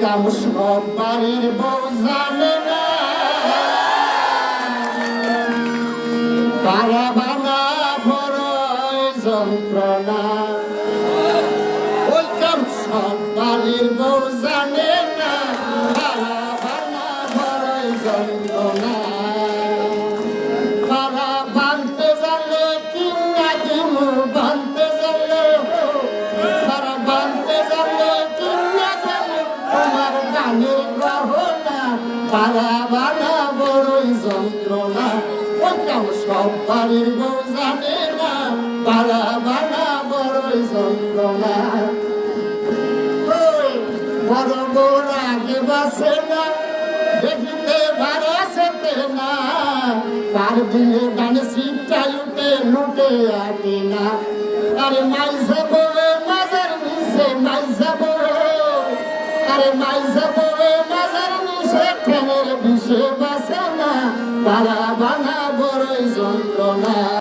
কাম সব বাড়ির বউ জানে না। পারা বানা বড় যন্ত্রণা। ওই কাম সব বাড়ির বউ জানে না। পারা বানা বড় যন্ত্রণা। তোমার গানের গহনা পারা বড়ই যন্ত্রণা ওটাও সব বাড়ির বউ জানে না পারা বানা বড়ই না, দেখিতে ভাড়া সেতে না, তার দিনে লুটে আটে না। আরে মাইসে বলে মাজার আরে মাইসে বলে মাজার নিচে ঠেঙের বিষে বাসে না পালা বানা বড়ই যন্ত্রণা